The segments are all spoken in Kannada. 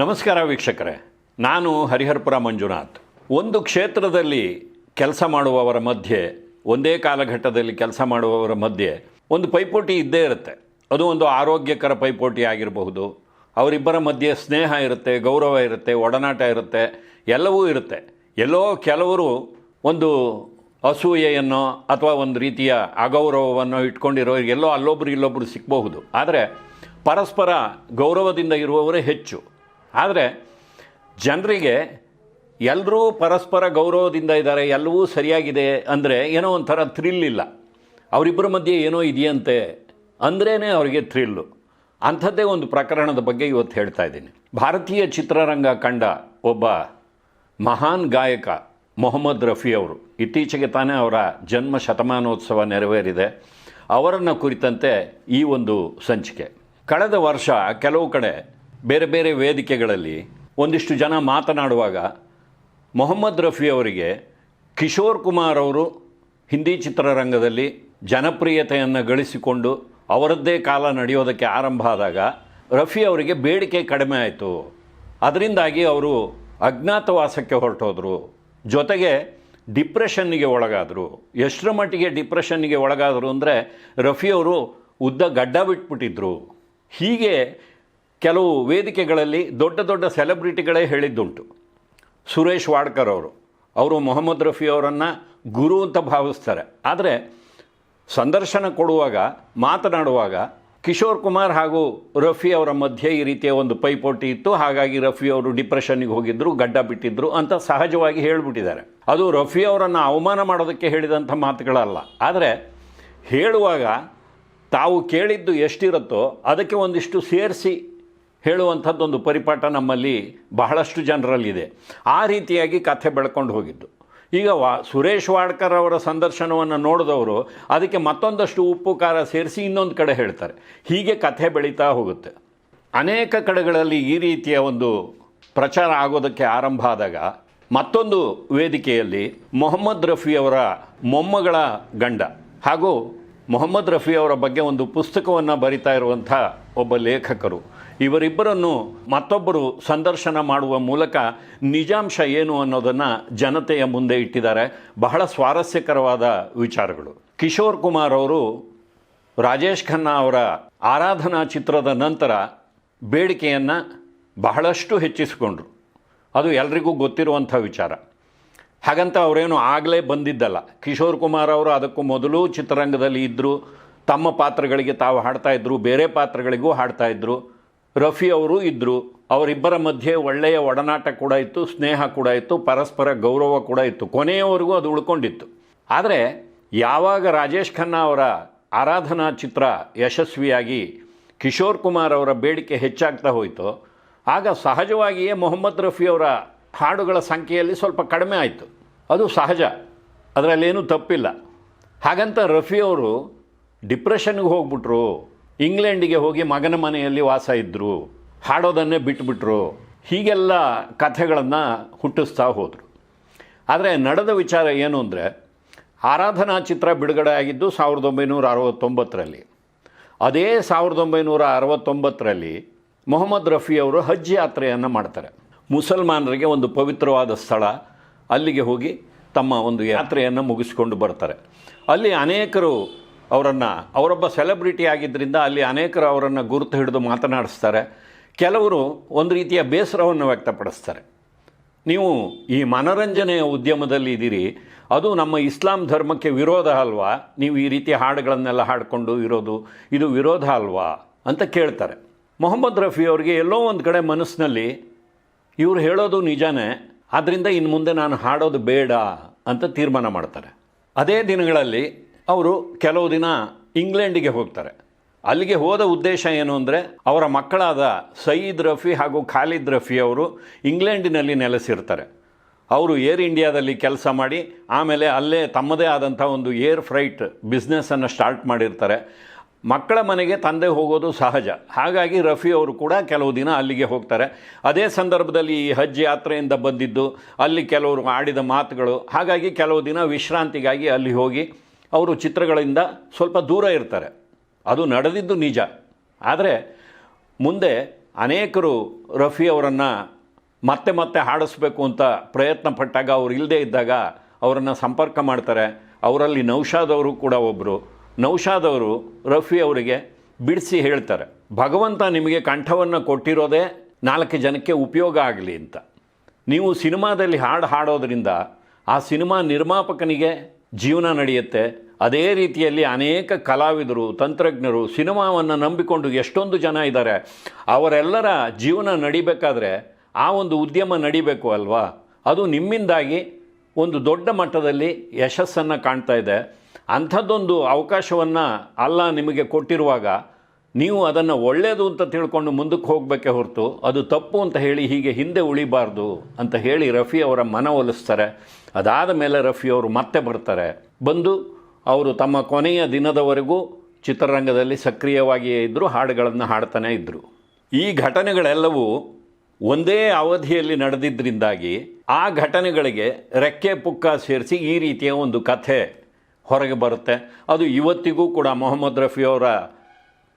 ನಮಸ್ಕಾರ ವೀಕ್ಷಕರೇ. ನಾನು ಹರಿಹರಪುರ ಮಂಜುನಾಥ್. ಒಂದು ಕ್ಷೇತ್ರದಲ್ಲಿ ಕೆಲಸ ಮಾಡುವವರ ಮಧ್ಯೆ, ಒಂದೇ ಕಾಲಘಟ್ಟದಲ್ಲಿ ಕೆಲಸ ಮಾಡುವವರ ಮಧ್ಯೆ ಒಂದು ಪೈಪೋಟಿ ಇದ್ದೇ ಇರುತ್ತೆ. ಅದು ಒಂದು ಆರೋಗ್ಯಕರ ಪೈಪೋಟಿ ಆಗಿರಬಹುದು. ಅವರಿಬ್ಬರ ಮಧ್ಯೆ ಸ್ನೇಹ ಇರುತ್ತೆ, ಗೌರವ ಇರುತ್ತೆ, ಒಡನಾಟ ಇರುತ್ತೆ, ಎಲ್ಲವೂ ಇರುತ್ತೆ. ಎಲ್ಲೋ ಕೆಲವರು ಒಂದು ಅಸೂಯೆಯನ್ನು ಅಥವಾ ಒಂದು ರೀತಿಯ ಅಗೌರವವನ್ನು ಇಟ್ಕೊಂಡಿರೋ, ಎಲ್ಲೋ ಅಲ್ಲೊಬ್ರು ಇಲ್ಲೊಬ್ಬರು ಸಿಕ್ಕಬಹುದು ಆದರೆ ಪರಸ್ಪರ ಗೌರವದಿಂದ ಇರುವವರೇ ಹೆಚ್ಚು. ಆದರೆ ಜನರಿಗೆ ಎಲ್ಲರೂ ಪರಸ್ಪರ ಗೌರವದಿಂದ ಇದ್ದಾರೆ, ಎಲ್ಲವೂ ಸರಿಯಾಗಿದೆ ಅಂದರೆ ಏನೋ ಒಂಥರ ಥ್ರಿಲ್ ಇಲ್ಲ. ಅವರಿಬ್ಬರ ಮಧ್ಯೆ ಏನೋ ಇದೆಯಂತೆ ಅಂದ್ರೇ ಅವರಿಗೆ ಥ್ರಿಲ್ಲು ಅಂಥದ್ದೇ ಒಂದು ಪ್ರಕರಣದ ಬಗ್ಗೆ ಇವತ್ತು ಹೇಳ್ತಾ ಇದ್ದೀನಿ. ಭಾರತೀಯ ಚಿತ್ರರಂಗ ಕಂಡ ಒಬ್ಬ ಮಹಾನ್ ಗಾಯಕ ಮೊಹಮ್ಮದ್ ರಫಿ ಅವರು, ಇತ್ತೀಚೆಗೆ ತಾನೇ ಅವರ ಜನ್ಮ ಶತಮಾನೋತ್ಸವ ನೆರವೇರಿದೆ. ಅವರನ್ನು ಕುರಿತಂತೆ ಈ ಒಂದು ಸಂಚಿಕೆ. ಕಳೆದ ವರ್ಷ ಕೆಲವು ಕಡೆ ಬೇರೆ ಬೇರೆ ವೇದಿಕೆಗಳಲ್ಲಿ ಒಂದಿಷ್ಟು ಜನ ಮಾತನಾಡುವಾಗ ಮೊಹಮ್ಮದ್ ರಫಿ ಅವರಿಗೆ ಕಿಶೋರ್ ಕುಮಾರ್ ಅವರು ಹಿಂದಿ ಚಿತ್ರರಂಗದಲ್ಲಿ ಜನಪ್ರಿಯತೆಯನ್ನು ಗಳಿಸಿಕೊಂಡು ಅವರದ್ದೇ ಕಾಲ ನಡೆಯೋದಕ್ಕೆ ಆರಂಭ ಆದಾಗ ರಫಿ ಅವರಿಗೆ ಬೇಡಿಕೆ ಕಡಿಮೆ ಆಯಿತು. ಅದರಿಂದಾಗಿ ಅವರು ಅಜ್ಞಾತವಾಸಕ್ಕೆ ಹೊರಟೋದ್ರು. ಜೊತೆಗೆ ಡಿಪ್ರೆಷನ್ನಿಗೆ ಒಳಗಾದರು. ಎಷ್ಟರ ಮಟ್ಟಿಗೆ ಡಿಪ್ರೆಷನ್ನಿಗೆ ಒಳಗಾದರು ಅಂದರೆ ರಫಿ ಅವರು ಉದ್ದ ಗಡ್ಡ ಬಿಟ್ಬಿಟ್ಟಿದ್ರು. ಹೀಗೆ ಕೆಲವು ವೇದಿಕೆಗಳಲ್ಲಿ ದೊಡ್ಡ ದೊಡ್ಡ ಸೆಲೆಬ್ರಿಟಿಗಳೇ ಹೇಳಿದ್ದುಂಟು. ಸುರೇಶ್ ವಾಡ್ಕರ್ ಅವರು. ಅವರು ಮೊಹಮ್ಮದ್ ರಫಿ ಅವರನ್ನು ಗುರು ಅಂತ ಭಾವಿಸ್ತಾರೆ. ಆದರೆ ಸಂದರ್ಶನ ಕೊಡುವಾಗ, ಮಾತನಾಡುವಾಗ ಕಿಶೋರ್ ಕುಮಾರ್ ಹಾಗೂ ರಫಿ ಅವರ ಮಧ್ಯೆ ಈ ರೀತಿಯ ಒಂದು ಪೈಪೋಟಿ ಇತ್ತು. ಹಾಗಾಗಿ ರಫಿ ಅವರು ಡಿಪ್ರೆಷನ್ನಿಗೆ ಹೋಗಿದ್ದರು ಗಡ್ಡ ಬಿಟ್ಟಿದ್ದರು ಅಂತ ಸಹಜವಾಗಿ ಹೇಳಿಬಿಟ್ಟಿದ್ದಾರೆ. ಅದು ರಫಿ ಅವರನ್ನು ಅವಮಾನ ಮಾಡೋದಕ್ಕೆ ಹೇಳಿದಂಥ ಮಾತುಗಳಲ್ಲ. ಆದರೆ ಹೇಳುವಾಗ ತಾವು ಕೇಳಿದ್ದು ಎಷ್ಟಿರುತ್ತೋ ಅದಕ್ಕೆ ಒಂದಿಷ್ಟು ಸೇರಿಸಿ ಹೇಳುವಂಥದ್ದೊಂದು ಪರಿಪಾಠ ನಮ್ಮಲ್ಲಿ ಬಹಳಷ್ಟು ಜನರಲ್ಲಿದೆ. ಆ ರೀತಿಯಾಗಿ ಕಥೆ ಬೆಳ್ಕೊಂಡು ಹೋಗಿದ್ದು. ಈಗ ವಾ, ಸುರೇಶ್ ವಾಡ್ಕರ್ ಅವರ ಸಂದರ್ಶನವನ್ನು ನೋಡಿದವರು ಅದಕ್ಕೆ ಮತ್ತೊಂದಷ್ಟು ಉಪ್ಪು, ಖಾರ ಸೇರಿಸಿ ಇನ್ನೊಂದು ಕಡೆ ಹೇಳ್ತಾರೆ. ಹೀಗೆ ಕಥೆ ಬೆಳೀತಾ ಹೋಗುತ್ತೆ. ಅನೇಕ ಕಡೆಗಳಲ್ಲಿ ಈ ರೀತಿಯ ಒಂದು ಪ್ರಚಾರ ಆಗೋದಕ್ಕೆ ಆರಂಭ ಆದಾಗ ಮತ್ತೊಂದು ವೇದಿಕೆಯಲ್ಲಿ ಮೊಹಮ್ಮದ್ ರಫಿಯವರ ಮೊಮ್ಮಗಳ ಗಂಡ ಹಾಗೂ ಮೊಹಮ್ಮದ್ ರಫಿ ಅವರ ಬಗ್ಗೆ ಒಂದು ಪುಸ್ತಕವನ್ನು ಬರಿತಾ ಇರುವಂಥ ಒಬ್ಬ ಲೇಖಕರು ಇವರಿಬ್ಬರನ್ನು ಮತ್ತೊಬ್ಬರು ಸಂದರ್ಶನ ಮಾಡುವ ಮೂಲಕ ನಿಜಾಂಶ ಏನು ಅನ್ನೋದನ್ನು ಜನತೆಯ ಮುಂದೆ ಇಟ್ಟಿದ್ದಾರೆ. ಬಹಳ ಸ್ವಾರಸ್ಯಕರವಾದ ವಿಚಾರಗಳು. ಕಿಶೋರ್ ಕುಮಾರ್ ಅವರು ರಾಜೇಶ್ ಖನ್ನಾ ಅವರ ಆರಾಧನಾ ಚಿತ್ರದ ನಂತರ ಬೇಡಿಕೆಯನ್ನು ಬಹಳಷ್ಟು ಹೆಚ್ಚಿಸಿಕೊಂಡ್ರು. ಅದು ಎಲ್ರಿಗೂ ಗೊತ್ತಿರುವಂಥ ವಿಚಾರ. ಹಾಗಂತ ಅವರೇನು ಆಗಲೇ ಬಂದಿದ್ದಲ್ಲ. ಕಿಶೋರ್ ಕುಮಾರ್ ಅವರು ಅದಕ್ಕೂ ಮೊದಲು ಚಿತ್ರರಂಗದಲ್ಲಿ ಇದ್ದರು ತಮ್ಮ ಪಾತ್ರಗಳಿಗೆ ತಾವು ಹಾಡ್ತಾ ಇದ್ದರು ಬೇರೆ ಪಾತ್ರಗಳಿಗೂ ಹಾಡ್ತಾ ಇದ್ದರು ರಫಿ ಅವರು ಇದ್ದರು ಅವರಿಬ್ಬರ ಮಧ್ಯೆ ಒಳ್ಳೆಯ ಒಡನಾಟ ಕೂಡ ಇತ್ತು, ಸ್ನೇಹ ಕೂಡ ಇತ್ತು, ಪರಸ್ಪರ ಗೌರವ ಕೂಡ ಇತ್ತು. ಕೊನೆಯವರೆಗೂ ಅದು ಉಳ್ಕೊಂಡಿತ್ತು. ಆದರೆ ಯಾವಾಗ ರಾಜೇಶ್ ಖನ್ನಾ ಅವರ ಆರಾಧನಾ ಚಿತ್ರ ಯಶಸ್ವಿಯಾಗಿ ಕಿಶೋರ್ ಕುಮಾರ್ ಅವರ ಬೇಡಿಕೆ ಹೆಚ್ಚಾಗ್ತಾ ಹೋಯಿತು, ಆಗ ಸಹಜವಾಗಿಯೇ ಮೊಹಮ್ಮದ್ ರಫಿ ಅವರ ಹಾಡುಗಳ ಸಂಖ್ಯೆಯಲ್ಲಿ ಸ್ವಲ್ಪ ಕಡಿಮೆ ಆಯಿತು. ಅದು ಸಹಜ. ಅದರಲ್ಲೇನೂ ತಪ್ಪಿಲ್ಲ. ಹಾಗಂತ ರಫಿಯವರು ಡಿಪ್ರೆಷನ್ಗೆ ಹೋಗ್ಬಿಟ್ರು. ಇಂಗ್ಲೆಂಡಿಗೆ ಹೋಗಿ ಮಗನ ಮನೆಯಲ್ಲಿ ವಾಸ ಇದ್ದರು ಹಾಡೋದನ್ನೇ ಬಿಟ್ಬಿಟ್ರು. ಹೀಗೆಲ್ಲ ಕಥೆಗಳನ್ನು ಹುಟ್ಟಿಸ್ತಾ ಹೋದರು. ಆದರೆ ನಡೆದ ವಿಚಾರ ಏನು ಅಂದರೆ, ಆರಾಧನಾ ಚಿತ್ರ ಬಿಡುಗಡೆ ಆಗಿದ್ದು ಸಾವಿರದ ಒಂಬೈನೂರ ಅರವತ್ತೊಂಬತ್ತರಲ್ಲಿ. ಅದೇ ಸಾವಿರದ ಒಂಬೈನೂರ ಅರವತ್ತೊಂಬತ್ತರಲ್ಲಿ ಮೊಹಮ್ಮದ್ ರಫಿ ಅವರು ಹಜ್ ಯಾತ್ರೆಯನ್ನು ಮಾಡ್ತಾರೆ. ಮುಸಲ್ಮಾನರಿಗೆ ಒಂದು ಪವಿತ್ರವಾದ ಸ್ಥಳ. ಅಲ್ಲಿಗೆ ಹೋಗಿ ತಮ್ಮ ಒಂದು ಯಾತ್ರೆಯನ್ನು ಮುಗಿಸ್ಕೊಂಡು ಬರ್ತಾರೆ. ಅಲ್ಲಿ ಅನೇಕರು ಅವರನ್ನು, ಅವರೊಬ್ಬ ಸೆಲೆಬ್ರಿಟಿ ಆಗಿದ್ದರಿಂದ ಅಲ್ಲಿ ಅನೇಕರು ಅವರನ್ನು ಗುರುತು ಹಿಡಿದು ಮಾತನಾಡಿಸ್ತಾರೆ. ಕೆಲವರು ಒಂದು ರೀತಿಯ ಬೇಸರವನ್ನು ವ್ಯಕ್ತಪಡಿಸ್ತಾರೆ. ನೀವು ಈ ಮನರಂಜನೆಯ ಉದ್ಯಮದಲ್ಲಿ ಇದ್ದೀರಿ, ಅದು ನಮ್ಮ ಇಸ್ಲಾಂ ಧರ್ಮಕ್ಕೆ ವಿರೋಧ ಅಲ್ವಾ? ನೀವು ಈ ರೀತಿ ಹಾಡುಗಳನ್ನೆಲ್ಲ ಹಾಡಿಕೊಂಡು ಇರೋದು, ಇದು ವಿರೋಧ ಅಲ್ವಾ? ಅಂತ ಕೇಳ್ತಾರೆ. ಮೊಹಮ್ಮದ್ ರಫಿ ಅವರಿಗೆ ಎಲ್ಲೋ ಒಂದು ಕಡೆ ಮನಸ್ಸಿನಲ್ಲಿ, ಇವರು ಹೇಳೋದು ನಿಜನೇ ಆದ್ದರಿಂದ ಇನ್ನು ಮುಂದೆ ನಾನು ಹಾಡೋದು ಬೇಡ ಅಂತ ತೀರ್ಮಾನ ಮಾಡ್ತಾರೆ. ಅದೇ ದಿನಗಳಲ್ಲಿ ಅವರು ಕೆಲವು ದಿನ ಇಂಗ್ಲೆಂಡಿಗೆ ಹೋಗ್ತಾರೆ. ಅಲ್ಲಿಗೆ ಹೋದ ಉದ್ದೇಶ ಏನು ಅಂದರೆ, ಅವರ ಮಕ್ಕಳಾದ ಸಯೀದ್ ರಫಿ ಹಾಗೂ ಖಾಲಿದ್ ರಫಿ ಅವರು ಇಂಗ್ಲೆಂಡಿನಲ್ಲಿ ನೆಲೆಸಿರ್ತಾರೆ. ಅವರು ಏರ್ ಇಂಡಿಯಾದಲ್ಲಿ ಕೆಲಸ ಮಾಡಿ, ಆಮೇಲೆ ಅಲ್ಲೇ ತಮ್ಮದೇ ಆದಂಥ ಒಂದು ಏರ್ ಫ್ರೈಟ್ ಬಿಸ್ನೆಸ್ಸನ್ನು ಸ್ಟಾರ್ಟ್ ಮಾಡಿರ್ತಾರೆ. ಮಕ್ಕಳ ಮನೆಗೆ ತಂದೆ ಹೋಗೋದು ಸಹಜ. ಹಾಗಾಗಿ ರಫಿ ಅವರು ಕೂಡ ಕೆಲವು ದಿನ ಅಲ್ಲಿಗೆ ಹೋಗ್ತಾರೆ. ಅದೇ ಸಂದರ್ಭದಲ್ಲಿ ಈ ಹಜ್ ಯಾತ್ರೆಯಿಂದ ಬಂದಿದ್ದು, ಅಲ್ಲಿ ಕೆಲವರು ಆಡಿದ ಮಾತುಗಳು. ಹಾಗಾಗಿ ಕೆಲವು ದಿನ ವಿಶ್ರಾಂತಿಗಾಗಿ ಅಲ್ಲಿ ಹೋಗಿ ಅವರು ಚಿತ್ರಗಳಿಂದ ಸ್ವಲ್ಪ ದೂರ ಇರ್ತಾರೆ. ಅದು ನಡೆದಿದ್ದು ನಿಜ. ಆದರೆ ಮುಂದೆ ಅನೇಕರು ರಫಿ ಅವರನ್ನು ಮತ್ತೆ ಮತ್ತೆ ಹಾಡಿಸ್ಬೇಕು ಅಂತ ಪ್ರಯತ್ನ ಪಟ್ಟಾಗ ಅವ್ರು ಇಲ್ಲದೇ ಇದ್ದಾಗ ಅವರನ್ನು ಸಂಪರ್ಕ ಮಾಡ್ತಾರೆ. ಅವರಲ್ಲಿ ನೌಶಾದ್ ಅವರು ಕೂಡ ಒಬ್ಬರು ನೌಶಾದ್ ಅವರು ರಫಿ ಅವರಿಗೆ ಬಿಡಿಸಿ ಹೇಳ್ತಾರೆ, ಭಗವಂತ ನಿಮಗೆ ಕಂಠವನ್ನು ಕೊಟ್ಟಿರೋದೇ ನಾಲ್ಕು ಜನಕ್ಕೆ ಉಪಯೋಗ ಆಗಲಿ ಅಂತ. ನೀವು ಸಿನಿಮಾದಲ್ಲಿ ಹಾಡು ಹಾಡೋದರಿಂದ ಆ ಸಿನಿಮಾ ನಿರ್ಮಾಪಕನಿಗೆ ಜೀವನ ನಡೆಯುತ್ತೆ. ಅದೇ ರೀತಿಯಲ್ಲಿ ಅನೇಕ ಕಲಾವಿದರು, ತಂತ್ರಜ್ಞರು, ಸಿನಿಮಾವನ್ನು ನಂಬಿಕೊಂಡು ಎಷ್ಟೊಂದು ಜನ ಇದ್ದಾರೆ. ಅವರೆಲ್ಲರ ಜೀವನ ನಡಿಬೇಕಾದ್ರೆ ಆ ಒಂದು ಉದ್ಯಮ ನಡಿಬೇಕು ಅಲ್ವಾ? ಅದು ನಿಮ್ಮಿಂದಾಗಿ ಒಂದು ದೊಡ್ಡ ಮಟ್ಟದಲ್ಲಿ ಯಶಸ್ಸನ್ನು ಕಾಣ್ತಾ ಇದೆ. ಅಂಥದ್ದೊಂದು ಅವಕಾಶವನ್ನು ಅಲ್ಲ ನಿಮಗೆ ಕೊಟ್ಟಿರುವಾಗ ನೀವು ಅದನ್ನು ಒಳ್ಳೆಯದು ಅಂತ ತಿಳ್ಕೊಂಡು ಮುಂದಕ್ಕೆ ಹೋಗಬೇಕೆ ಹೊರತು ಅದು ತಪ್ಪು ಅಂತ ಹೇಳಿ ಹೀಗೆ ಹಿಂದೆ ಉಳಿಬಾರ್ದು ಅಂತ ಹೇಳಿ ರಫಿ ಅವರ ಮನ ಒಲಿಸ್ತಾರೆ. ಅದಾದ ಮೇಲೆ ರಫಿ ಅವರು ಮತ್ತೆ ಬರ್ತಾರೆ. ಬಂದು ಅವರು ತಮ್ಮ ಕೊನೆಯ ದಿನದವರೆಗೂ ಚಿತ್ರರಂಗದಲ್ಲಿ ಸಕ್ರಿಯವಾಗಿಯೇ ಇದ್ದರು ಹಾಡುಗಳನ್ನು ಹಾಡ್ತಾನೇ ಇದ್ದರು ಈ ಘಟನೆಗಳೆಲ್ಲವೂ ಒಂದೇ ಅವಧಿಯಲ್ಲಿ ನಡೆದಿದ್ದರಿಂದಾಗಿ ಆ ಘಟನೆಗಳಿಗೆ ರೆಕ್ಕೆ ಪುಕ್ಕ ಸೇರಿಸಿ ಈ ರೀತಿಯ ಒಂದು ಕಥೆ ಹೊರಗೆ ಬರುತ್ತೆ. ಅದು ಇವತ್ತಿಗೂ ಕೂಡ ಮೊಹಮ್ಮದ್ ರಫಿ ಅವರ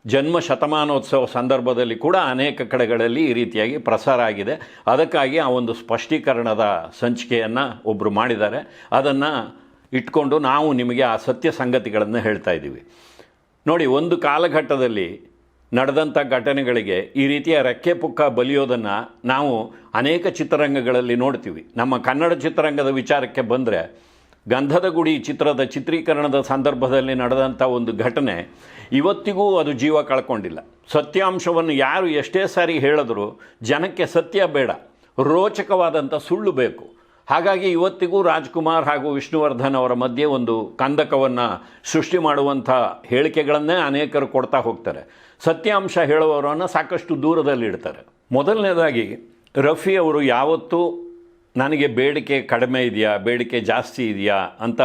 ಜನ್ಮ ಶತಮಾನೋತ್ಸವ ಸಂದರ್ಭದಲ್ಲಿ ಕೂಡ ಅನೇಕ ಕಡೆಗಳಲ್ಲಿ ಈ ರೀತಿಯಾಗಿ ಪ್ರಸಾರ ಆಗಿದೆ. ಅದಕ್ಕಾಗಿ ಆ ಒಂದು ಸ್ಪಷ್ಟೀಕರಣದ ಸಂಚಿಕೆಯನ್ನು ಒಬ್ಬರು ಮಾಡಿದ್ದಾರೆ. ಅದನ್ನು ಇಟ್ಕೊಂಡು ನಾವು ನಿಮಗೆ ಆ ಸತ್ಯ ಸಂಗತಿಗಳನ್ನು ಹೇಳ್ತಾ ಇದ್ದೀವಿ. ನೋಡಿ, ಒಂದು ಕಾಲಘಟ್ಟದಲ್ಲಿ ನಡೆದಂಥ ಘಟನೆಗಳಿಗೆ ಈ ರೀತಿಯ ರೆಕ್ಕೆ ಪುಕ್ಕ ಬಲಿಯೋದನ್ನು ನಾವು ಅನೇಕ ಚಿತ್ರರಂಗಗಳಲ್ಲಿ ನೋಡ್ತೀವಿ. ನಮ್ಮ ಕನ್ನಡ ಚಿತ್ರರಂಗದ ವಿಚಾರಕ್ಕೆ ಬಂದರೆ ಗಂಧದ ಗುಡಿ ಚಿತ್ರದ ಚಿತ್ರೀಕರಣದ ಸಂದರ್ಭದಲ್ಲಿ ನಡೆದಂಥ ಒಂದು ಘಟನೆ ಇವತ್ತಿಗೂ ಅದು ಜೀವ ಕಳ್ಕೊಂಡಿಲ್ಲ. ಸತ್ಯಾಂಶವನ್ನು ಯಾರು ಎಷ್ಟೇ ಸಾರಿ ಹೇಳಿದ್ರು ಜನಕ್ಕೆ ಸತ್ಯ ಬೇಡ ರೋಚಕವಾದಂಥ ಸುಳ್ಳು ಬೇಕು. ಹಾಗಾಗಿ ಇವತ್ತಿಗೂ ರಾಜ್ಕುಮಾರ್ ಹಾಗೂ ವಿಷ್ಣುವರ್ಧನ್ ಅವರ ಮಧ್ಯೆ ಒಂದು ಕಂದಕವನ್ನು ಸೃಷ್ಟಿ ಮಾಡುವಂಥ ಹೇಳಿಕೆಗಳನ್ನೇ ಅನೇಕರು ಕೊಡ್ತಾ ಹೋಗ್ತಾರೆ. ಸತ್ಯಾಂಶ ಹೇಳುವವರನ್ನು ಸಾಕಷ್ಟು ದೂರದಲ್ಲಿ ಇಡ್ತಾರೆ. ಮೊದಲನೇದಾಗಿ ರಫಿ ಅವರು ಯಾವತ್ತೂ ನನಗೆ ಬೇಡಿಕೆ ಕಡಿಮೆ ಇದೆಯಾ? ಬೇಡಿಕೆ ಜಾಸ್ತಿ ಇದೆಯಾ? ಅಂತ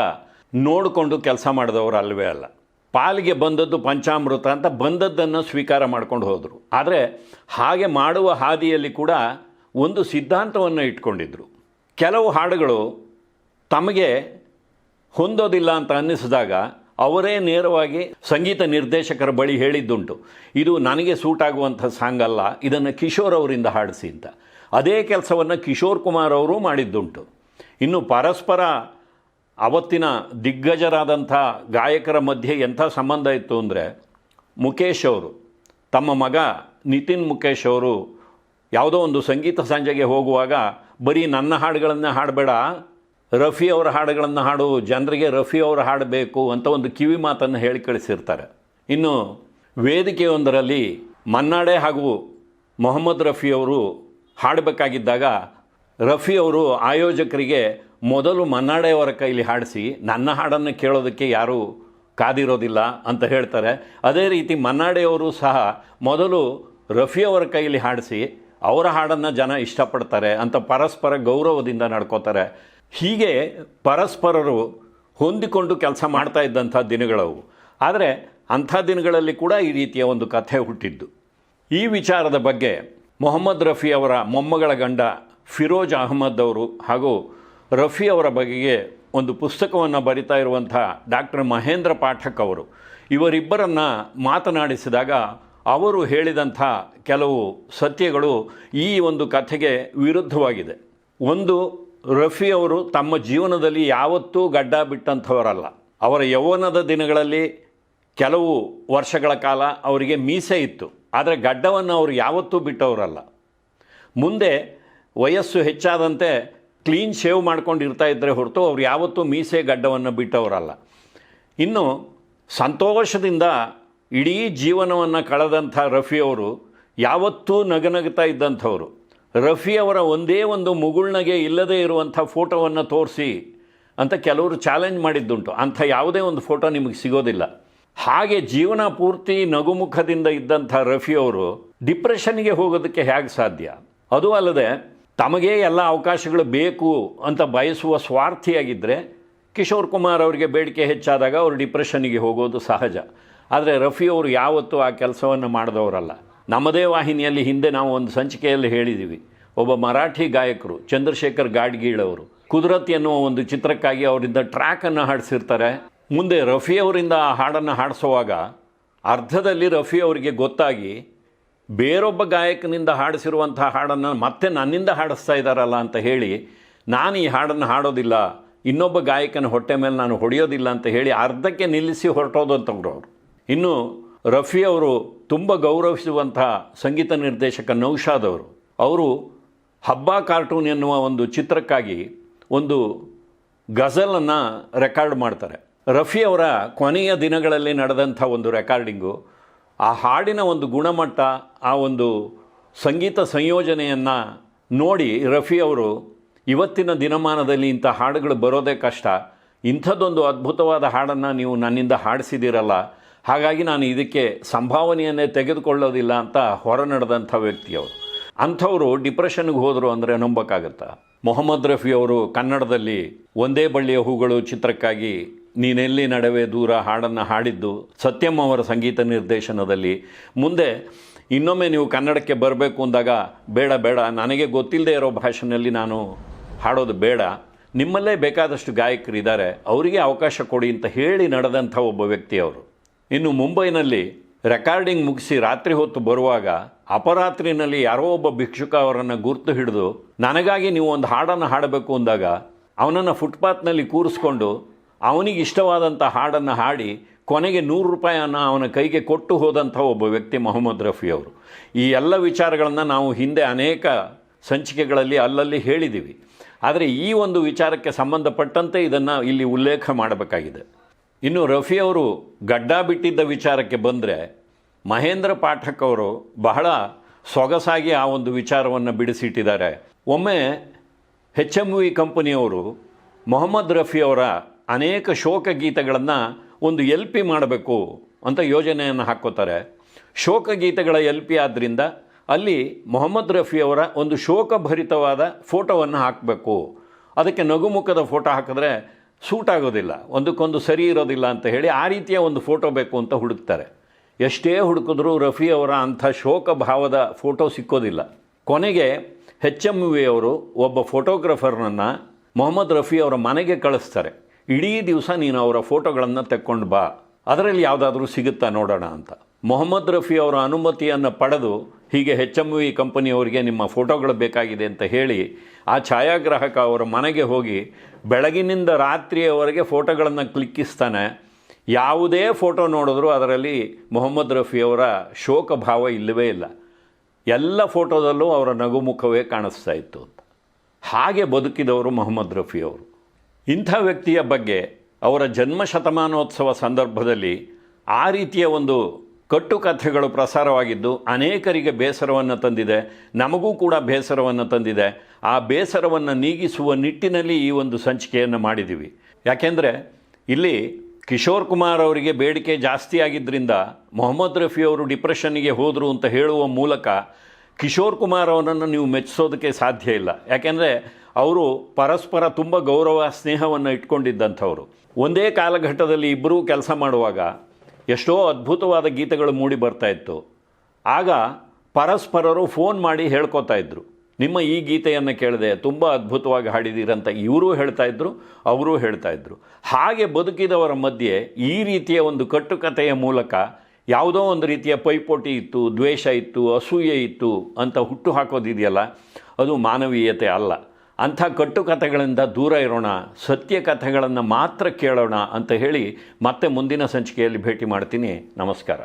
ನೋಡಿಕೊಂಡು ಕೆಲಸ ಮಾಡಿದವರು ಅಲ್ಲವೇ ಅಲ್ಲ. ಪಾಲಿಗೆ ಬಂದದ್ದು ಪಂಚಾಮೃತ ಅಂತ ಬಂದದ್ದನ್ನು ಸ್ವೀಕಾರ ಮಾಡ್ಕೊಂಡು ಹೋದರು. ಆದರೆ ಹಾಗೆ ಮಾಡುವ ಹಾದಿಯಲ್ಲಿ ಕೂಡ ಒಂದು ಸಿದ್ಧಾಂತವನ್ನು ಇಟ್ಕೊಂಡಿದ್ರು. ಕೆಲವು ಹಾಡುಗಳು ತಮಗೆ ಹೊಂದೋದಿಲ್ಲ ಅಂತ ಅನ್ನಿಸಿದಾಗ ಅವರೇ ನೇರವಾಗಿ ಸಂಗೀತ ನಿರ್ದೇಶಕರ ಬಳಿ ಹೇಳಿದ್ದುಂಟು. ಇದು ನನಗೆ ಸೂಟ್ ಆಗುವಂಥ ಸಾಂಗ್ ಅಲ್ಲ ಇದನ್ನು ಕಿಶೋರ್ ಅವರಿಂದ ಹಾಡಿಸಿ ಅಂತ. ಅದೇ ಕೆಲಸವನ್ನು ಕಿಶೋರ್ ಕುಮಾರ್ ಅವರು ಮಾಡಿದ್ದುಂಟು. ಇನ್ನು ಪರಸ್ಪರ ಅವತ್ತಿನ ದಿಗ್ಗಜರಾದಂಥ ಗಾಯಕರ ಮಧ್ಯೆ ಎಂಥ ಸಂಬಂಧ ಇತ್ತು ಅಂದರೆ ಮುಖೇಶ್ ಅವರು, ತಮ್ಮ ಮಗ ನಿತಿನ್ ಮುಖೇಶ್ ಅವರು ಯಾವುದೋ ಒಂದು ಸಂಗೀತ ಸಂಜೆಗೆ ಹೋಗುವಾಗ ಬರೀ ನನ್ನ ಹಾಡುಗಳನ್ನು ಹಾಡಬೇಡ, ರಫಿ ಅವರ ಹಾಡುಗಳನ್ನು ಹಾಡು, ಜನರಿಗೆ ರಫಿ ಅವರ ಹಾಡಬೇಕು ಅಂತ ಒಂದು ಕಿವಿ ಮಾತನ್ನು ಹೇಳಿ ಕಳಿಸಿರ್ತಾರೆ. ಇನ್ನು ವೇದಿಕೆಯೊಂದರಲ್ಲಿ ಮನ್ನಾಡೆ ಹಾಗೂ ಮೊಹಮ್ಮದ್ ರಫಿ ಅವರು ಹಾಡಬೇಕಾಗಿದ್ದಾಗ ರಫಿ ಅವರು ಆಯೋಜಕರಿಗೆ ಮೊದಲು ಮನ್ನಾಡೆಯವರ ಕೈಲಿ ಹಾಡಿಸಿ, ನನ್ನ ಹಾಡನ್ನು ಕೇಳೋದಕ್ಕೆ ಯಾರೂ ಕಾದಿರೋದಿಲ್ಲ ಅಂತ ಹೇಳ್ತಾರೆ. ಅದೇ ರೀತಿ ಮನ್ನಾಡೆಯವರು ಸಹ ಮೊದಲು ರಫಿಯವರ ಕೈಲಿ ಹಾಡಿಸಿ, ಅವರ ಹಾಡನ್ನು ಜನ ಇಷ್ಟಪಡ್ತಾರೆ ಅಂತ ಪರಸ್ಪರ ಗೌರವದಿಂದ ನಡ್ಕೋತಾರೆ. ಹೀಗೆ ಪರಸ್ಪರರು ಹೊಂದಿಕೊಂಡು ಕೆಲಸ ಮಾಡ್ತಾ ಇದ್ದಂಥ ದಿನಗಳವು. ಆದರೆ ಅಂಥ ದಿನಗಳಲ್ಲಿ ಕೂಡ ಈ ರೀತಿಯ ಒಂದು ಕಥೆ ಹುಟ್ಟಿದ್ದು. ಈ ವಿಚಾರದ ಬಗ್ಗೆ ಮೊಹಮ್ಮದ್ ರಫಿ ಅವರ ಮೊಮ್ಮಗಳ ಗಂಡ ಫಿರೋಜ್ ಅಹಮದ್ ಅವರು ಹಾಗೂ ರಫಿ ಅವರ ಬಗೆಗೆ ಒಂದು ಪುಸ್ತಕವನ್ನು ಬರಿತಾ ಇರುವಂಥ ಡಾಕ್ಟರ್ ಮಹೇಂದ್ರ ಪಾಠಕ್ ಅವರು. ಇವರಿಬ್ಬರನ್ನು ಮಾತನಾಡಿಸಿದಾಗ ಅವರು ಹೇಳಿದಂಥ ಕೆಲವು ಸತ್ಯಗಳು ಈ ಒಂದು ಕಥೆಗೆ ವಿರುದ್ಧವಾಗಿದೆ. ಒಂದು, ರಫಿ ಅವರು ತಮ್ಮ ಜೀವನದಲ್ಲಿ ಯಾವತ್ತೂ ಗಡ್ಡ ಬಿಟ್ಟಂಥವರಲ್ಲ. ಅವರ ಯೌವನದ ದಿನಗಳಲ್ಲಿ ಕೆಲವು ವರ್ಷಗಳ ಕಾಲ ಅವರಿಗೆ ಮೀಸೆ ಇತ್ತು. ಆದರೆ ಗಡ್ಡವನ್ನು ಅವರು ಯಾವತ್ತೂ ಬಿಟ್ಟವರಲ್ಲ. ಮುಂದೆ ವಯಸ್ಸು ಹೆಚ್ಚಾದಂತೆ ಕ್ಲೀನ್ ಶೇವ್ ಮಾಡ್ಕೊಂಡು ಇರ್ತಾ ಇದ್ದರೆ ಹೊರತು ಅವ್ರು ಯಾವತ್ತೂ ಮೀಸೆ ಗಡ್ಡವನ್ನು ಬಿಟ್ಟವರಲ್ಲ. ಇನ್ನು ಸಂತೋಷದಿಂದ ಇಡೀ ಜೀವನವನ್ನು ಕಳೆದಂಥ ರಫಿ ಅವರು ಯಾವತ್ತೂ ನಗನಗ್ತಾ ಇದ್ದಂಥವರು. ರಫಿ ಅವರ ಒಂದೇ ಒಂದು ಮುಗುಳ್ನಗೆ ಇಲ್ಲದೇ ಇರುವಂಥ ಫೋಟೋವನ್ನು ತೋರಿಸಿ ಅಂತ ಕೆಲವರು ಚಾಲೆಂಜ್ ಮಾಡಿದ್ದುಂಟು. ಅಂಥ ಯಾವುದೇ ಒಂದು ಫೋಟೋ ನಿಮಗೆ ಸಿಗೋದಿಲ್ಲ. ಹಾಗೆ ಜೀವನ ಪೂರ್ತಿ ನಗುಮುಖದಿಂದ ಇದ್ದಂಥ ರಫಿ ಅವರು ಡಿಪ್ರೆಷನ್ಗೆ ಹೋಗೋದಕ್ಕೆ ಹೇಗೆ ಸಾಧ್ಯ? ಅದು ಅಲ್ಲದೆ ತಮಗೇ ಎಲ್ಲ ಅವಕಾಶಗಳು ಬೇಕು ಅಂತ ಬಯಸುವ ಸ್ವಾರ್ಥಿಯಾಗಿದ್ದರೆ ಕಿಶೋರ್ ಕುಮಾರ್ ಅವರಿಗೆ ಬೇಡಿಕೆ ಹೆಚ್ಚಾದಾಗ ಅವರು ಡಿಪ್ರೆಷನ್ನಿಗೆ ಹೋಗೋದು ಸಹಜ. ಆದರೆ ರಫಿ ಅವರು ಯಾವತ್ತೂ ಆ ಕೆಲಸವನ್ನು ಮಾಡಿದವರಲ್ಲ. ನಮ್ಮದೇ ವಾಹಿನಿಯಲ್ಲಿ ಹಿಂದೆ ನಾವು ಒಂದು ಸಂಚಿಕೆಯಲ್ಲಿ ಹೇಳಿದ್ದೀವಿ ಒಬ್ಬ ಮರಾಠಿ ಗಾಯಕರು ಚಂದ್ರಶೇಖರ್ ಗಾಡ್ಗೀಳವರು ಕುದರತ್ ಎನ್ನುವ ಒಂದು ಚಿತ್ರಕ್ಕಾಗಿ ಅವರಿಂದ ಟ್ರ್ಯಾಕನ್ನು ಹಾಡಿಸಿರ್ತಾರೆ. ಮುಂದೆ ರಫಿ ಅವರಿಂದ ಆ ಹಾಡನ್ನು ಹಾಡಿಸುವಾಗ ಅರ್ಧದಲ್ಲಿ ರಫಿ ಅವರಿಗೆ ಗೊತ್ತಾಗಿ ಬೇರೊಬ್ಬ ಗಾಯಕನಿಂದ ಹಾಡಿಸಿರುವಂಥ ಹಾಡನ್ನು ಮತ್ತೆ ನನ್ನಿಂದ ಹಾಡಿಸ್ತಾ ಇದ್ದಾರಲ್ಲ ಅಂತ ಹೇಳಿ, ನಾನು ಈ ಹಾಡನ್ನು ಹಾಡೋದಿಲ್ಲ, ಇನ್ನೊಬ್ಬ ಗಾಯಕನ ಹೊಟ್ಟೆ ಮೇಲೆ ನಾನು ಹೊಡೆಯೋದಿಲ್ಲ ಅಂತ ಹೇಳಿ ಅರ್ಧಕ್ಕೆ ನಿಲ್ಲಿಸಿ ಹೊರಟೋದಂಥವ್ರು ಅವರು. ಇನ್ನು ರಫಿ ಅವರು ತುಂಬ ಗೌರವಿಸುವಂಥ ಸಂಗೀತ ನಿರ್ದೇಶಕ ನೌಷಾದ್ ಅವರು. ಅವರು ಹಬ್ಬ ಕಾರ್ಟೂನ್ ಎನ್ನುವ ಒಂದು ಚಿತ್ರಕ್ಕಾಗಿ ಒಂದು ಗಜಲನ್ನು ರೆಕಾರ್ಡ್ ಮಾಡ್ತಾರೆ. ರಫಿ ಅವರ ಕೊನೆಯ ದಿನಗಳಲ್ಲಿ ನಡೆದಂಥ ಒಂದು ರೆಕಾರ್ಡಿಂಗು, ಆ ಹಾಡಿನ ಒಂದು ಗುಣಮಟ್ಟ, ಆ ಒಂದು ಸಂಗೀತ ಸಂಯೋಜನೆಯನ್ನು ನೋಡಿ ರಫಿ ಅವರು ಇವತ್ತಿನ ದಿನಮಾನದಲ್ಲಿ ಇಂಥ ಹಾಡುಗಳು ಬರೋದೇ ಕಷ್ಟ. ಇಂಥದ್ದೊಂದು ಅದ್ಭುತವಾದ ಹಾಡನ್ನು ನೀವು ನನ್ನಿಂದ ಹಾಡಿಸಿದ್ದೀರಲ್ಲ. ಹಾಗಾಗಿ ನಾನು ಇದಕ್ಕೆ ಸಂಭಾವನೆಯನ್ನೇ ತೆಗೆದುಕೊಳ್ಳೋದಿಲ್ಲ ಅಂತ ಹೊರ ನಡೆದಂಥ ವ್ಯಕ್ತಿಯವರು. ಅಂಥವರು ಡಿಪ್ರೆಷನ್ಗೆ ಹೋದರು ಅಂದರೆ ನಂಬಕ್ಕಾಗತ್ತಾ? ಮೊಹಮ್ಮದ್ ರಫಿ ಅವರು ಕನ್ನಡದಲ್ಲಿ ಒಂದೇ ಬಳ್ಳಿಯ ಹೂಗಳು ಚಿತ್ರಕ್ಕಾಗಿ ನೀನೆಲ್ಲಿ ನಡುವೆ ದೂರ ಹಾಡನ್ನು ಹಾಡಿದ್ದು ಸತ್ಯಂ ಅವರ ಸಂಗೀತ ನಿರ್ದೇಶನದಲ್ಲಿ. ಮುಂದೆ ಇನ್ನೊಮ್ಮೆ ನೀವು ಕನ್ನಡಕ್ಕೆ ಬರಬೇಕು ಅಂದಾಗ, ಬೇಡ ಬೇಡ, ನನಗೆ ಗೊತ್ತಿಲ್ಲದೆ ಇರೋ ಭಾಷೆಯಲ್ಲಿ ನಾನು ಹಾಡೋದು ಬೇಡ. ನಿಮ್ಮಲ್ಲೇ ಬೇಕಾದಷ್ಟು ಗಾಯಕರಿದ್ದಾರೆ ಅವರಿಗೆ ಅವಕಾಶ ಕೊಡಿ ಅಂತ ಹೇಳಿ ನಡೆದಂಥ ಒಬ್ಬ ವ್ಯಕ್ತಿ ಅವರು ಇನ್ನು ಮುಂಬೈನಲ್ಲಿ ರೆಕಾರ್ಡಿಂಗ್ ಮುಗಿಸಿ ರಾತ್ರಿ ಹೊತ್ತು ಬರುವಾಗ ಅಪರಾತ್ರಿನಲ್ಲಿ ಯಾರೋ ಒಬ್ಬ ಭಿಕ್ಷುಕ ಅವರನ್ನು ಗುರ್ತು ಹಿಡಿದು, ನನಗಾಗಿ ನೀವು ಒಂದು ಹಾಡನ್ನು ಹಾಡಬೇಕು ಅಂದಾಗ, ಅವನನ್ನು ಫುಟ್ಪಾತ್ನಲ್ಲಿ ಕೂರಿಸ್ಕೊಂಡು ಅವನಿಗೆ ಇಷ್ಟವಾದಂಥ ಹಾಡನ್ನು ಹಾಡಿ ಕೊನೆಗೆ ನೂರು ರೂಪಾಯಿಯನ್ನು ಅವನ ಕೈಗೆ ಕೊಟ್ಟು ಹೋದಂಥ ಒಬ್ಬ ವ್ಯಕ್ತಿ ಮೊಹಮ್ಮದ್ ರಫಿ ಅವರು. ಈ ಎಲ್ಲ ವಿಚಾರಗಳನ್ನು ನಾವು ಹಿಂದೆ ಅನೇಕ ಸಂಚಿಕೆಗಳಲ್ಲಿ ಅಲ್ಲಲ್ಲಿ ಹೇಳಿದ್ದೀವಿ. ಆದರೆ ಈ ಒಂದು ವಿಚಾರಕ್ಕೆ ಸಂಬಂಧಪಟ್ಟಂತೆ ಇದನ್ನು ಇಲ್ಲಿ ಉಲ್ಲೇಖ ಮಾಡಬೇಕಾಗಿದೆ. ಇನ್ನು ರಫಿ ಅವರು ಗಡ್ಡ ಬಿಟ್ಟಿದ್ದ ವಿಚಾರಕ್ಕೆ ಬಂದರೆ ಮಹೇಂದ್ರ ಪಾಠಕ್ ಅವರು ಬಹಳ ಸೊಗಸಾಗಿ ಆ ಒಂದು ವಿಚಾರವನ್ನು ಬಿಡಿಸಿಟ್ಟಿದ್ದಾರೆ. ಒಮ್ಮೆ ಹೆಚ್ ಎಂ ವಿ ಕಂಪನಿಯವರು ಮೊಹಮ್ಮದ್ ರಫಿ ಅವರ ಅನೇಕ ಶೋಕ ಗೀತೆಗಳನ್ನು ಒಂದು ಎಲ್ ಪಿ ಮಾಡಬೇಕು ಅಂತ ಯೋಜನೆಯನ್ನು ಹಾಕ್ಕೋತಾರೆ. ಶೋಕ ಗೀತೆಗಳ ಎಲ್ ಪಿ ಆದ್ದರಿಂದ ಅಲ್ಲಿ ಮೊಹಮ್ಮದ್ ರಫಿ ಅವರ ಒಂದು ಶೋಕಭರಿತವಾದ ಫೋಟೋವನ್ನು ಹಾಕಬೇಕು. ಅದಕ್ಕೆ ನಗುಮುಖದ ಫೋಟೋ ಹಾಕಿದ್ರೆ ಸೂಟ್ ಆಗೋದಿಲ್ಲ. ಒಂದಕ್ಕೊಂದು ಸರಿ ಇರೋದಿಲ್ಲ ಅಂತ ಹೇಳಿ ಆ ರೀತಿಯ ಒಂದು ಫೋಟೋ ಬೇಕು ಅಂತ ಹುಡುಕ್ತಾರೆ. ಎಷ್ಟೇ ಹುಡುಕಿದ್ರೂ ರಫಿ ಅವರ ಅಂಥ ಶೋಕ ಭಾವದ ಫೋಟೋ ಸಿಕ್ಕೋದಿಲ್ಲ. ಕೊನೆಗೆ ಎಚ್ ಎಂ ವಿ ಅವರು ಒಬ್ಬ ಫೋಟೋಗ್ರಫರ್ನನ್ನು ಮೊಹಮ್ಮದ್ ರಫಿ ಅವರ ಮನೆಗೆ ಕಳಿಸ್ತಾರೆ. ಇಡೀ ದಿವಸ ನೀನು ಅವರ ಫೋಟೋಗಳನ್ನು ತೆಕ್ಕೊಂಡು ಬಾ. ಅದರಲ್ಲಿ ಯಾವುದಾದ್ರೂ ಸಿಗುತ್ತಾ ನೋಡೋಣ ಅಂತ. ಮೊಹಮ್ಮದ್ ರಫಿ ಅವರ ಅನುಮತಿಯನ್ನು ಪಡೆದು ಹೀಗೆ ಹೆಚ್ ಎಂ ವಿ ಕಂಪನಿಯವರಿಗೆ ನಿಮ್ಮ ಫೋಟೋಗಳು ಬೇಕಾಗಿದೆ ಅಂತ ಹೇಳಿ ಆ ಛಾಯಾಗ್ರಾಹಕ ಅವರ ಮನೆಗೆ ಹೋಗಿ ಬೆಳಗಿನಿಂದ ರಾತ್ರಿಯವರೆಗೆ ಫೋಟೋಗಳನ್ನು ಕ್ಲಿಕ್ಕಿಸ್ತಾನೆ. ಯಾವುದೇ ಫೋಟೋ ನೋಡಿದ್ರೂ ಅದರಲ್ಲಿ ಮೊಹಮ್ಮದ್ ರಫಿಯವರ ಶೋಕ ಭಾವ ಇಲ್ಲವೇ ಇಲ್ಲ. ಎಲ್ಲ ಫೋಟೋದಲ್ಲೂ ಅವರ ನಗುಮುಖವೇ ಕಾಣಿಸ್ತಾ ಇತ್ತು ಹಾಗೆ ಬದುಕಿದವರು ಮೊಹಮ್ಮದ್ ರಫಿ ಅವರು. ಇಂಥ ವ್ಯಕ್ತಿಯ ಬಗ್ಗೆ ಅವರ ಜನ್ಮ ಶತಮಾನೋತ್ಸವ ಸಂದರ್ಭದಲ್ಲಿ ಆ ರೀತಿಯ ಒಂದು ಕಟ್ಟುಕಥೆಗಳು ಪ್ರಸಾರವಾಗಿದ್ದು ಅನೇಕರಿಗೆ ಬೇಸರವನ್ನು ತಂದಿದೆ, ನಮಗೂ ಕೂಡ ಬೇಸರವನ್ನು ತಂದಿದೆ. ಆ ಬೇಸರವನ್ನು ನೀಗಿಸುವ ನಿಟ್ಟಿನಲ್ಲಿ ಈ ಒಂದು ಸಂಚಿಕೆಯನ್ನು ಮಾಡಿದ್ದೀವಿ. ಯಾಕೆಂದರೆ ಇಲ್ಲಿ ಕಿಶೋರ್ ಕುಮಾರ್ ಅವರಿಗೆ ಬೇಡಿಕೆ ಜಾಸ್ತಿ ಆಗಿದ್ದರಿಂದ ಮೊಹಮ್ಮದ್ ರಫಿ ಅವರು ಡಿಪ್ರೆಷನ್ನಿಗೆ ಹೋದರು ಅಂತ ಹೇಳುವ ಮೂಲಕ ಕಿಶೋರ್ ಕುಮಾರ್ ಅವರನ್ನು ನೀವು ಮೆಚ್ಚಿಸೋದಕ್ಕೆ ಸಾಧ್ಯ ಇಲ್ಲ. ಯಾಕೆಂದರೆ ಅವರು ಪರಸ್ಪರ ತುಂಬ ಗೌರವ, ಸ್ನೇಹವನ್ನು ಇಟ್ಕೊಂಡಿದ್ದಂಥವರು. ಒಂದೇ ಕಾಲಘಟ್ಟದಲ್ಲಿ ಇಬ್ಬರೂ ಕೆಲಸ ಮಾಡುವಾಗ ಎಷ್ಟೋ ಅದ್ಭುತವಾದ ಗೀತೆಗಳು ಮೂಡಿ ಬರ್ತಾ ಇತ್ತು. ಆಗ ಪರಸ್ಪರರು ಫೋನ್ ಮಾಡಿ ಹೇಳ್ಕೊತಾ ಇದ್ದರು ನಿಮ್ಮ ಈ ಗೀತೆಯನ್ನು ಕೇಳಿದೆ, ತುಂಬ ಅದ್ಭುತವಾಗಿ ಹಾಡಿದ್ದೀರಂತ ಇವರೂ ಹೇಳ್ತಾ ಇದ್ದರು ಅವರೂ ಹೇಳ್ತಾ ಇದ್ದರು ಹಾಗೆ ಬದುಕಿದವರ ಮಧ್ಯೆ ಈ ರೀತಿಯ ಒಂದು ಕಟ್ಟುಕತೆಯ ಮೂಲಕ ಯಾವುದೋ ಒಂದು ರೀತಿಯ ಪೈಪೋಟಿ ಇತ್ತು, ದ್ವೇಷ ಇತ್ತು, ಅಸೂಯೆ ಇತ್ತು ಅಂತ ಹುಟ್ಟು ಹಾಕೋದಿದೆಯಲ್ಲ, ಅದು ಮಾನವೀಯತೆ ಅಲ್ಲ. ಅಂಥ ಕಟ್ಟುಕಥೆಗಳಿಂದ ದೂರ ಇರೋಣ, ಸತ್ಯ ಕಥೆಗಳನ್ನು ಮಾತ್ರ ಕೇಳೋಣ ಅಂತ ಹೇಳಿ ಮತ್ತೆ ಮುಂದಿನ ಸಂಚಿಕೆಯಲ್ಲಿ ಭೇಟಿ ಮಾಡ್ತೀನಿ. ನಮಸ್ಕಾರ.